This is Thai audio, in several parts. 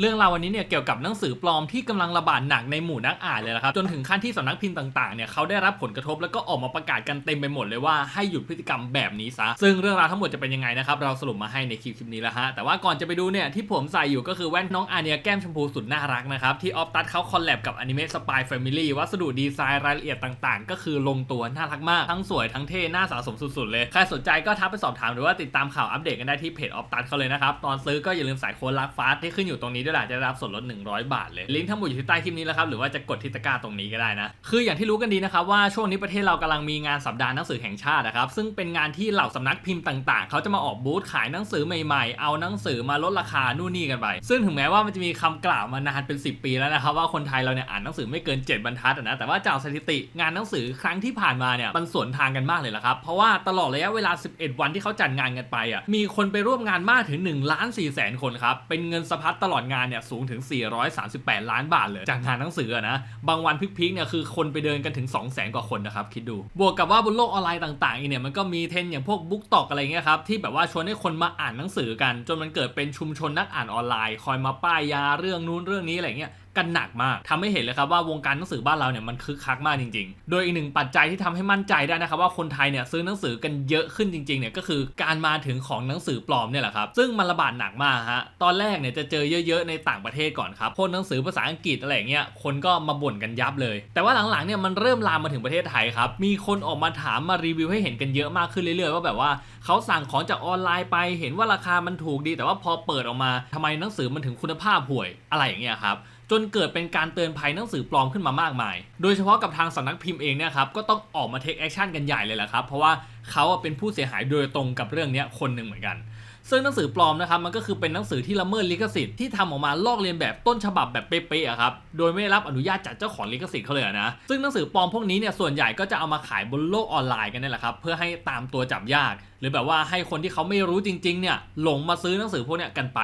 เรื่องราววันนี้เนี่ยเกี่ยวกับหนังสือปลอมที่กำลังระบาดหนักในหมู่นักอ่านเลยละครับจนถึงขั้นที่สำนักพิมพ์ต่างๆเนี่ยเขาได้รับผลกระทบแล้วก็ออกมาประกาศกันเต็มไปหมดเลยว่าให้หยุดพฤติกรรมแบบนี้ซะซึ่งเรื่องราวทั้งหมดจะเป็นยังไงนะครับเราสรุปมาให้ในคลิปคลิปนี้แล้วฮะแต่ว่าก่อนจะไปดูเนี่ยที่ผมใส่อยู่ก็คือแว่นน้องอาเนียแก้มชมพูสุดน่ารักนะครับที่ออฟตัดเขาคอลแลบกับอนิเมะสปายแฟมิลี่วัสดุดีไซน์รายละเอียดต่างๆ ก็คือลงตัวน่ารักมากทั้งสวยทั้งเท่น่าสะสมสุดๆเลยใครสนใจก็ทักไปสอบถามหรือว่าติดตามข่าวอัปเดตกันได้ที่เพจออฟตัดเขาเลยนะครับตอนซื้อก็อย่าลืมใส่โค้ดลักฟาที่ขึ้นอยู่ตรงนี้ด้วยแหละจะรับส่วนลด 100 บาทเลยลิงก์ทั้งหมดอยู่ที่ใต้คลิปนี้แล้วครับหรือว่าจะกดที่ตะกร้าตรงนี้ก็ได้นะ คืออย่างที่รู้กันดีนะครับว่าช่วงนี้ประเทศเรากำลังมีงานสัปดาห์หนังสือแห่งชาตินะครับซึ่งเป็นงานที่เหล่าสำนักพิมพ์ต่างๆ เขาจะมาออกบูธขายหนังสือใหม่ๆ เอาหนังสือมาลดราคานู่นนี่กันไปซึ่งถึงแม้ว่ามันจะมีคำกล่าวมานานเป็น 10 ปีแล้วนะครับว่าคนไทยเราเนี่ยอ่านหนังสือไม่เกิน 7 บรรทัดนะแต่ว่าจากสถิติงานหนังสือครั้งที่ผ่านมาเนี่ยมันสวนทางกันมากเลยละครับเพราะว่าตลอดระยะเวลา 11 วันที่เขาจัดงานกันไปอะมีคนไปร่วมงานมากถึง1ล้าน4แสนคนครับเป็นเงินสะพัดตลอดงานเนี่ยสูงถึง 438 ล้านบาทเลยจากงานหนังสือนะบางวันพิกๆเนี่ยคือคนไปเดินกันถึง 2 0 0แสนกว่าคนนะครับคิดดู บวกกับว่าบนโลกออนไลน์ต่างๆอีกเนี่ยมันก็มีเทรนอย่างพวกบุ๊กตอกอะไรเงี้ยครับที่แบบว่าชวนให้คนมาอ่านหนังสือกัน จนมันเกิดเป็นชุมชนนักอ่านออนไลน์ คอยมาป้ายยาเรื่องนู้นเรื่องนี้อะไรเงี้ย กันหนักมากทำให้เห็นเลยครับว่าวงการหนังสือบ้านเราเนี่ยมันคึกคักมากจริง ๆ โดยอีกหนึ่งปัจจัยที่ทำให้มั่นใจได้นะครับว่าคนไทยเนี่ยซื้อหนังสือกันเยอะขึ้นจริงๆเนี่ยก็คือการมาถึงของหนังสือปลอมเนี่ยแหละครับซึ่งมันระบาดหนักมากฮะตอนแรกเนี่ยจะเจอเยอะๆในต่างประเทศก่อนครับพวกหนังสือภาษาอังกฤษอะไรเงี้ยคนก็มาบ่นกันยับเลย แต่ว่าหลังๆเนี่ยมันเริ่มลามมาถึงประเทศไทยครับมีคนออกมาถามมารีวิวให้เห็นกันเยอะมากขึ้นเรื่อยๆว่าแบบว่าเขาสั่งของจากออนไลน์ไปเห็นว่าราคามันถูกดี แต่ว่าพอเปิดออกมาทำไมหนังสือมันถึงคุณภาพห่วยอะไรอย่างเงี้ยครับ จนเกิดเป็นการเตือนภัยหนังสือปลอมขึ้นมามากมาย โดยเฉพาะกับทางสำนักพิมพ์เองเนี่ยครับก็ต้องออกมาเทคแอคชั่นกันใหญ่เลยแหละครับ เพราะว่าเขาเป็นผู้เสียหายโดยตรงกับเรื่องนี้คนหนึ่งเหมือนกันซึ่งหนังสือปลอมนะครับมันก็คือเป็นหนังสือที่ละเมิดลิขสิทธิ์ที่ทำออกมาลอกเลียนแบบต้นฉบับแบบเป๊ะๆครับโดยไม่รับอนุญาตจากเจ้าของลิขสิทธิ์เขาเลยนะซึ่งหนังสือปลอมพวกนี้เนี่ยส่วนใหญ่ก็จะเอามาขายบนโลกออนไลน์กันนี่แหละครับเพื่อให้ตามตัวจับยาก หรือแบบว่าให้คนที่เขาไม่รู้จริงๆเนี่ยหลงมาซื้อหนังสือพวกเนี้ยกันไป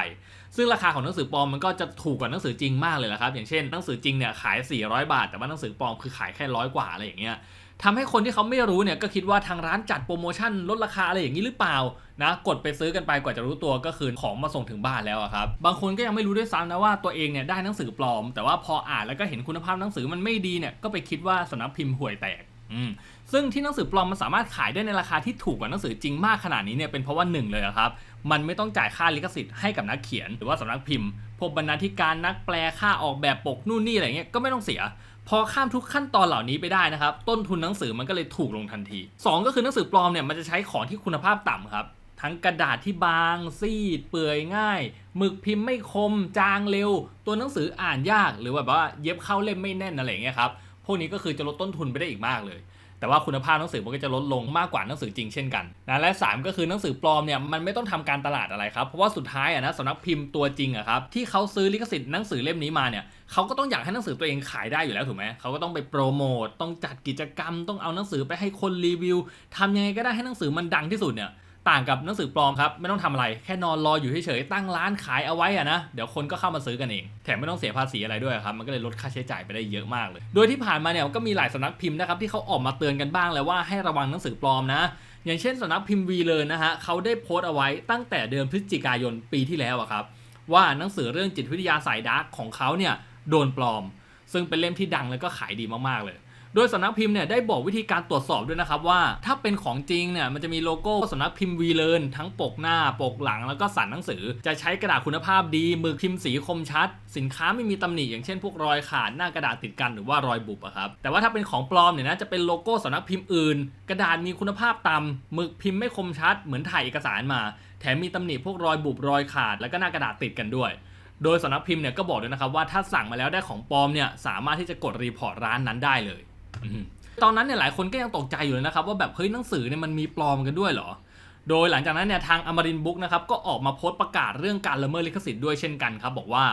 ซึ่งราคาของหนังสือปลอมมันก็จะถูกกว่าหนังสือจริงมากเลยละครับ อย่างเช่นหนังสือจริงเนี่ยขาย 400 บาท แต่ว่าหนังสือปลอมคือขายแค่ร้อยกว่าอะไรอย่างเงี้ยทำให้คนที่เขาไม่รู้เนี่ยก็คิดว่าทางร้านจัดโปรโมชั่นลดราคาอะไรอย่างนี้หรือเปล่านะกดไปซื้อกันไปกว่าจะรู้ตัวก็คือของมาส่งถึงบ้านแล้วครับบางคนก็ยังไม่รู้ด้วยซ้ำนะว่าตัวเองเนี่ยได้หนังสือปลอม แต่ว่าพออ่านแล้วก็เห็นคุณภาพหนังสือมันไม่ดีเนี่ยก็ไปคิดว่าสำนักพิมพ์ห่วยแตกอืมซึ่งที่หนังสือปลอมมันสามารถขายได้ในราคาที่ถูกกว่าหนังสือจริงมากขนาดนี้เนี่ยเป็นเพราะว่าหนึ่งเลยครับ มันไม่ต้องจ่ายค่าลิขสิทธิ์ให้กับนักเขียน หรือว่าสำนักพิมพ์พวกบรรณาธิการนักแปลค่าออกแบบปกนู่นนี่อะไรเงี้ยก็ไม่ต้องเสีย พอข้ามทุกขั้นตอนเหล่านี้ไปได้นะครับ ต้นทุนหนังสือมันก็เลยถูกลงทันที 2 ก็คือหนังสือปลอมเนี่ยมันจะใช้ของที่คุณภาพต่ำครับทั้งกระดาษที่บาง ซีด เปื่อยง่ายหมึกพิมพ์ไม่คม จางเร็ว ตัวหนังสืออ่านยาก หรือแบบว่าเย็บเข้าเล่มไม่แน่นอะไรเงี้ยครับ พวกนี้ก็คือจะลดต้นทุนไปได้อีกมากเลย แต่ว่าคุณภาพหนังสือมันก็จะลดลงมากกว่าหนังสือจริงเช่นกันนะและ 3 ก็คือหนังสือปลอมเนี่ยมันไม่ต้องทำการตลาดอะไรครับเพราะว่าสุดท้ายอะนะสำนักพิมพ์ตัวจริงอะครับที่เขาซื้อลิขสิทธิ์หนังสือเล่มนี้มาเนี่ยเขาก็ต้องอยากให้หนังสือตัวเองขายได้อยู่แล้วถูกไหมเขาก็ต้องไปโปรโมตต้องจัดกิจกรรม ต้องเอาหนังสือไปให้คนรีวิวทำยังไงก็ได้ให้หนังสือมันดังที่สุดเนี่ย ต่างกับหนังสือปลอมครับ ไม่ต้องทำอะไร แค่นอนรออยู่เฉยๆตั้งร้านขายเอาไว้อะนะเดี๋ยวคนก็เข้ามาซื้อกันเอง แถมไม่ต้องเสียภาษีอะไรด้วยครับ มันก็เลยลดค่าใช้จ่ายไปได้เยอะมากเลย โดยที่ผ่านมาเนี่ยก็มีหลายสำนักพิมพ์นะครับที่เขาออกมาเตือนกันบ้างแล้วว่าให้ระวังหนังสือปลอมนะอย่างเช่นสำนักพิมพ์วีเลยนะฮะเขาได้โพสต์เอาไว้ตั้งแต่เดือนพฤศจิกายนปีที่แล้วอะครับว่าหนังสือเรื่องจิตวิทยาสายดาร์กของเขาเนี่ยโดนปลอม ซึ่งเป็นเล่มที่ดังแล้วก็ขายดีมากๆเลย โดยสำนักพิมพ์เนี่ยได้บอกวิธีการตรวจสอบด้วยนะครับว่า ถ้าเป็นของจริงเนี่ยมันจะมีโลโก้สำนักพิมพ์วีเลนทั้งปกหน้าปกหลังแล้วก็สันหนังสือ จะใช้กระดาษคุณภาพดีมึกพิมพ์สีคมชัด สินค้าไม่มีตำหนิอย่างเช่นพวกรอยขาดหน้ากระดาษติดกันหรือว่ารอยบุบอะครับแต่ว่าถ้าเป็นของปลอมเนี่ยนะจะเป็นโลโก้สำนักพิมพ์อื่น กระดาษมีคุณภาพต่ำหมึกพิมพ์ไม่คมชัดเหมือนถ่ายเอกสารมา แถมมีตำหนิพวกรอยบุบรอยขาด แล้วก็หน้ากระดาษติดกันด้วยโดยสำนักพิมพ์เนี่ยก็บอกด้วยนะครับว่าถ้าสั่งมาแล้วได้ของปลอมเนี่ยสามารถที่จะกดรีพอร์ตร้านนั้นได้เลย ตอนนั้นเนี่ยหลายคนก็ยังตกใจอยู่เลยนะครับ ว่าแบบเฮ้ยหนังสือเนี่ยมันมีปลอมกันด้วยเหรอ โดยหลังจากนั้นเนี่ยทางอมรินบุ๊กนะครับก็ออกมาโพสต์ประกาศเรื่องการละเมิดลิขสิทธิ์ด้วยเช่นกันครับบอกว่า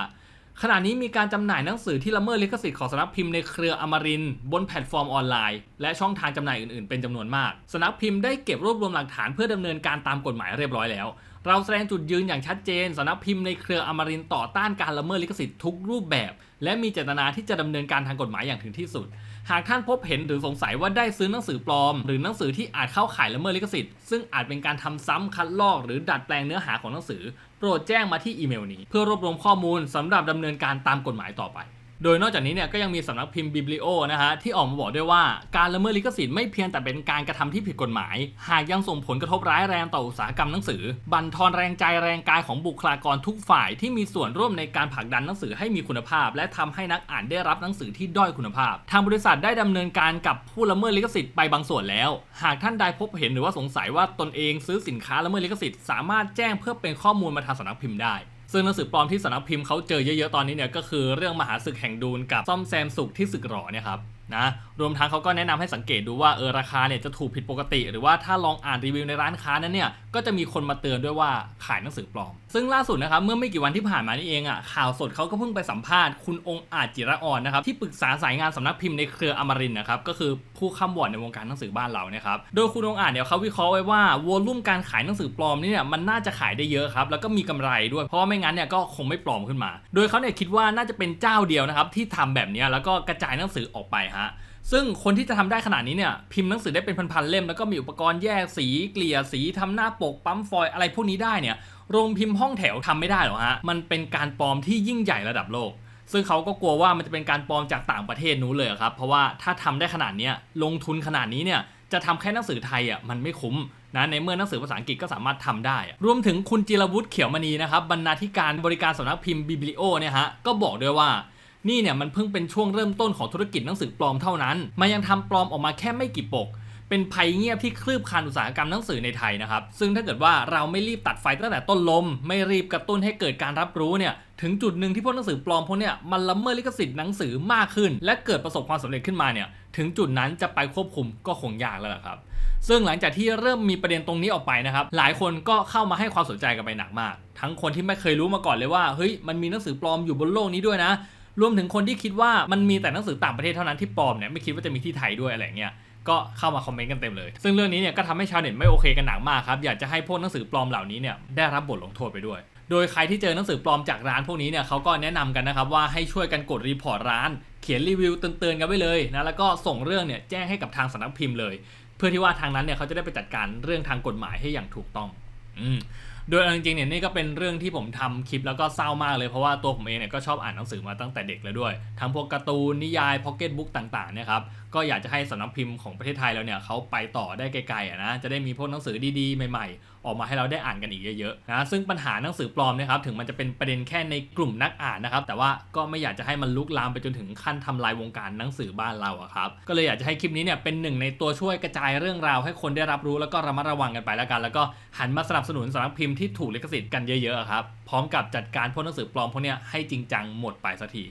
ขณะนี้มีการจำหน่ายหนังสือที่ละเมิดลิขสิทธิ์ของสำนักพิมพ์ในเครืออมรินบนแพลตฟอร์มออนไลน์และช่องทางจำหน่ายอื่นๆ เป็นจำนวนมากสำนักพิมพ์ได้เก็บรวบรวมหลักฐานเพื่อดำเนินการตามกฎหมายเรียบร้อยแล้ว เราแสดงจุดยืนอย่างชัดเจนสำนักพิมพ์ในเครืออมรินต่อต้านการละเมิดลิขสิทธิ์ทุกรูปแบบ และมีเจตนาที่จะดำเนินการทางกฎหมายอย่างถึงที่สุด หากท่านพบเห็นหรือสงสัยว่าได้ซื้อหนังสือปลอม หรือหนังสือที่อาจเข้าข่ายละเมิดลิขสิทธิ์ซึ่งอาจเป็นการทำซ้ำคัดลอก หรือดัดแปลงเนื้อหาของหนังสือ โปรดแจ้งมาที่อีเมลนี้ เพื่อรวบรวมข้อมูลสำหรับดำเนินการตามกฎหมายต่อไป โดยนอกจากนี้เนี่ยก็ยังมีสำนักพิมพ์ Biblio นะฮะที่ออกมาบอกด้วยว่าการละเมิดลิขสิทธิ์ไม่เพียงแต่เป็นการกระทำที่ผิดกฎหมาย หากยังส่งผลกระทบร้ายแรงต่ออุตสาหกรรมหนังสือ บั่นทอนแรงใจแรงกายของบุคลากรทุกฝ่ายที่มีส่วนร่วมในการผลักดันหนังสือให้มีคุณภาพ และทำให้นักอ่านได้รับหนังสือที่ด้อยคุณภาพ ทางบริษัทได้ดำเนินการกับผู้ละเมิดลิขสิทธิ์ไปบางส่วนแล้ว หากท่านใดพบเห็นหรือว่าสงสัยว่าตนเองซื้อสินค้าละเมิดลิขสิทธิ์สามารถแจ้งเพื่อเป็นข้อมูลมาทางสำนักพิมพ์ได้ ซึ่งหนังสือปลอมที่สำนักพิมพ์เขาเจอเยอะๆตอนนี้เนี่ยก็คือเรื่องมหาศึกแห่งดูนกับซ่อมแซมสุขที่ศึกหรอเนี่ยครับนะรวมทั้งเขาก็แนะนำให้สังเกตดูว่าเออราคาเนี่ยจะถูกผิดปกติ หรือว่าถ้าลองอ่านรีวิวในร้านค้านั้นเนี่ย ก็จะมีคนมาเตือนด้วยว่าขายหนังสือปลอม ซึ่งล่าสุดนะครับเมื่อไม่กี่วันที่ผ่านมานี่เองอะข่าวสดเขาก็เพิ่งไปสัมภาษณ์คุณองค์อาจจิระอ่อนนะครับที่ปรึกษาสายงานสำนักพิมพ์ในเครืออมรินทร์นะครับก็คือผู้ค้ำวอร์ดในวงการหนังสือบ้านเราเนี่ยครับโดยคุณองค์อาจเนี่ยเขาวิเคราะห์ไว้ว่าวอลลุ่มการขายหนังสือปลอมนี่เนี่ยมันน่าจะขายได้เยอะครับแล้วก็มีกำไรด้วยเพราะว่าไม่งั้นเนี่ยก็คงไม่ปลอมขึ้นมา โดยเขาเนี่ยคิดว่าน่าจะเป็นเจ้าเดียวนะครับที่ทำแบบนี้แล้วก็กระจายหนังสือออกไปฮะ ซึ่งคนที่จะทำได้ขนาดนี้เนี่ยพิมพ์หนังสือได้เป็นพันๆเล่มแล้วก็มีอุปกรณ์แยกสีเกลี่ยสีทำหน้าปกปั๊มฟอยล์อะไรพวกนี้ได้เนี่ยโรงพิมพ์ห้องแถวทำไม่ได้หรอฮะมันเป็นการปลอมที่ยิ่งใหญ่ระดับโลก ซึ่งเขาก็กลัวว่ามันจะเป็นการปลอมจากต่างประเทศนู้นเลยครับเพราะว่าถ้าทำได้ขนาดนี้ลงทุนขนาดนี้เนี่ยจะทำแค่หนังสือไทยอะมันไม่คุ้มนะในเมื่อหนังสือภาษาอังกฤษก็สามารถทำได้ รวมถึงคุณจิรวุฒิเขียวมณีนะครับบรรณาธิการบริการสำนักพิมพ์บิบลิโอเนี่ยฮะก็บอกด้วยว่า นี่เนี่ยมันเพิ่งเป็นช่วงเริ่มต้นของธุรกิจหนังสือปลอมเท่านั้น มันยังทำปลอมออกมาแค่ไม่กี่ปก เป็นภัยเงียบที่คลืบคานอุตสาหกรรมหนังสือในไทยนะครับ ซึ่งถ้าเกิดว่าเราไม่รีบตัดไฟตั้งแต่ต้นลม ไม่รีบกระตุ้นให้เกิดการรับรู้เนี่ยถึงจุดหนึ่งที่พวกหนังสือปลอมพวกเนี่ยมันละเมิดลิขสิทธิ์หนังสือมากขึ้น และเกิดประสบความสำเร็จขึ้นมาเนี่ยถึงจุดนั้นจะไปควบคุมก็คงยากแล้วล่ะครับ ซึ่งหลังจากที่เริ่มมีประเด็นตรงนี้ออกไปนะครับหลายคนก็เข้ามาให้ความสนใจกันไปหนักมาก ทั้งคนที่ไม่เคยรู้มาก่อนเลยว่าเฮ้ยมันมีหนังสือปลอมอยู่บนโลกนี้ด้วยนะ รวมถึงคนที่คิดว่ามันมีแต่หนังสือต่างประเทศเท่านั้นที่ปลอมเนี่ยไม่คิดว่าจะมีที่ไทยด้วยอะไรเงี้ยก็เข้ามาคอมเมนต์กันเต็มเลย ซึ่งเรื่องนี้เนี่ยก็ทำให้ชาวเน็ตไม่โอเคกันหนักมากครับ อยากจะให้พวกหนังสือปลอมเหล่านี้เนี่ยได้รับบทลงโทษไปด้วย โดยใครที่เจอหนังสือปลอมจากร้านพวกนี้เนี่ยเขาก็แนะนำกันนะครับว่าให้ช่วยกันกดรีพอร์ตร้าน เขียนรีวิวเตือนๆกันไว้เลยนะ แล้วก็ส่งเรื่องเนี่ยแจ้งให้กับทางสำนักพิมพ์เลย เพื่อที่ว่าทางนั้นเนี่ยเขาจะได้ไปจัดการเรื่องทางกฎหมายให้อย่างถูกต้อง อืม โดยจริงๆเนี่ยนี่ก็เป็นเรื่องที่ผมทำคลิปแล้วก็เศร้ามากเลยเพราะว่าตัวผมเองเนี่ยก็ชอบอ่านหนังสือมาตั้งแต่เด็กแล้วด้วยทั้งพวกการ์ตูนนิยายพ็อกเก็ตบุ๊กต่างๆเนี่ยครับ ก็อยากจะให้สำนักพิมพ์ของประเทศไทยเราเนี่ยเขาไปต่อได้ไกลๆอะนะจะได้มีพวกหนังสือดีๆใหม่ๆ ออกมาให้เราได้อ่านกันอีกเยอะๆนะซึ่งปัญหาหนังสือปลอมเนะครับถึงมันจะเป็นประเด็นแค่ในกลุ่มนักอ่านนะครับแต่ว่าก็ไม่อยากจะให้มันลุกลามไปจนถึงขั้นทำลายวงการหนังสือบ้านเราอะครับก็เลยอยากจะให้คลิปนี้เนี่ยเป็นหนึ่งในตัวช่วยกระจายเรื่องราว ให้คนได้รับรู้แล้วก็ระมัดระวังกันไปแล้วกัน แล้วก็หันมาสนับสนุนสำนักพิมพ์ที่ถูกลิขสิทธิ์กันเยอะๆอะครับพร้อมกับจัดการพวกหนังสือปลอมพวกเนี้ยให้จริงจังหมดไปสักที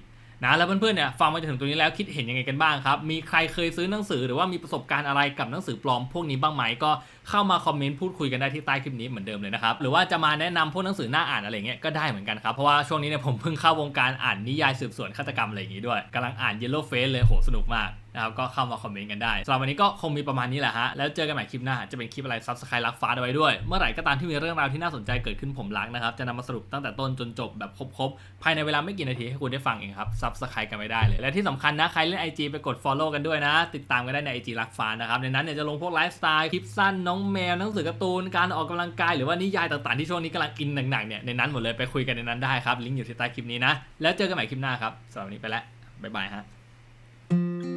นะแล้วเพื่อนๆเนี่ยฟังมาจนถึงตรงนี้แล้วคิดเห็นยังไงกันบ้างครับมีใครเคยซื้อหนังสือหรือว่ามีประสบการณ์อะไรกับหนังสือปลอมพวกนี้บ้างไหมก็ เข้ามาคอมเมนต์พูดคุยกันได้ที่ใต้คลิปนี้เหมือนเดิมเลยนะครับ หรือว่าจะมาแนะนำพวกหนังสือหน้าอ่านอะไรเงี้ยก็ได้เหมือนกันครับ เพราะว่าช่วงนี้เนี่ยผมเพิ่งเข้าวงการอ่านนิยายสืบสวนฆาตกรรมอะไรอย่างงี้ด้วยกำลังอ่าน Yellow Face เลยโหสนุกมากนะครับก็เข้ามาคอมเมนต์กันได้สำหรับวันนี้ก็คงมีประมาณนี้แหละฮะ แล้วเจอกันใหม่คลิปหน้า จะเป็นคลิปอะไรซับสไครต์รักฟ้าเอาไว้ด้วย เมื่อไหร่ก็ตามที่มีเรื่องราวที่น่าสนใจเกิดขึ้นผมรักนะครับ จะนำมาสรุปตั้งแต่ต้นจนจบแบบครบๆ ภายในเวลาไม่กี่นาทีให้คุณได้ฟังเองครับซับสไครต์กันไว้ได้เลย และที่สำคัญนะใครเล่น IG ไปกด Follow กันด้วยนะ ติดตามกันได้ใน IG รักฟ้านะครับในนั้นเนี่ยจะลงพวกไลฟ์สไตล์คลิปสั้นน้องแมวหนังสือการ์ตูนการออกกำลังกายหรือว่านิยายต่างๆที่ช่วงนี้กำลังอินหนักๆเนี่ยในนั้นหมดเลยไปคุยกันในนั้นได้ครับลิงก์อยู่ที่ใต้คลิปนี้นะแล้วเจอกันใหม่คลิปหน้าครับสำหรับวันนี้ไปแล้วบ๊ายบายฮะ